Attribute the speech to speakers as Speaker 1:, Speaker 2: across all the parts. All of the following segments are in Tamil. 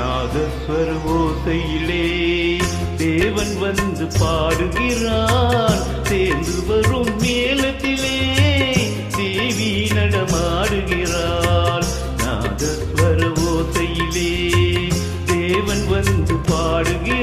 Speaker 1: நாதஸ்வர ஓசையிலே தேவன் வந்து பாடுகிறான் சேர்ந்து வரும் மேலத்திலே தேவி நடமாடுகிறாள். நாதஸ்வர ஓசையிலே தேவன் வந்து பாடுகிறான்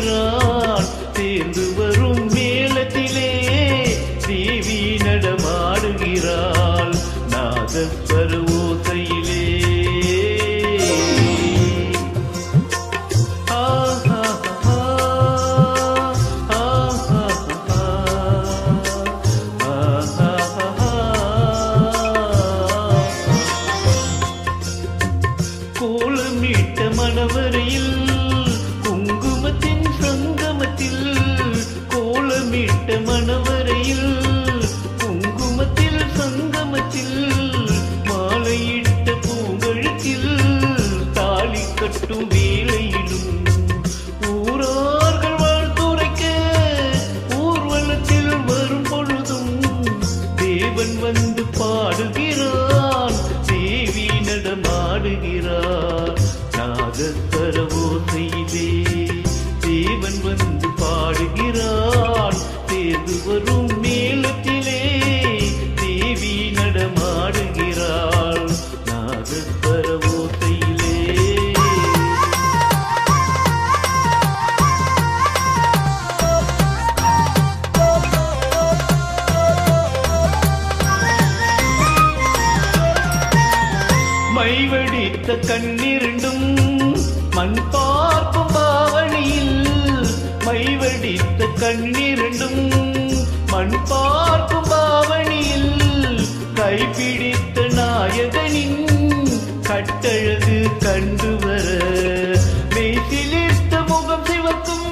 Speaker 1: கோலமிட்ட மணவரையில் குங்குமத்தின் சங்கமத்தில் கோலமிட்ட மணவரையில் குங்குமத்தில் சங்கமத்தில் மாலையிட்ட பூங்கழுத்தில் தாலி கட்டும் மைவடித்த கண்ணிரண்டும் மண் பார்க்கும் பாவனியில் மைவடித்த கண்ணிரண்டும் மண் பார்க்கும் பாவனியில் கைப்பிடித்த நாயகனின் கட்டழகு கண்டு வர மெய்சிலிர்த்த முகம் சிவக்கும்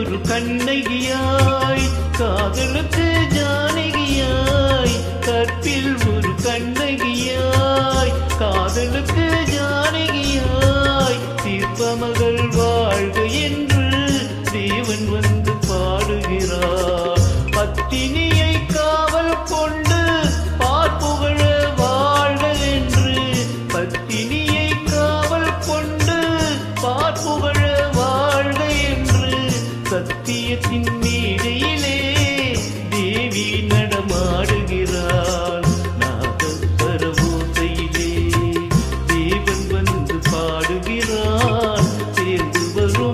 Speaker 1: ஒரு கண்ணகியாய் காதலுக்கு ஜானகியாய் கற்பில் ஒரு கண்ணகியாய் காதலுக்கு ஜானகியாய் தீர்ப்பமகள் வாழ்க என்று தேவன் வந்து பாடுகிறார். பத்தினி சத்தியத்தின் மேடையில்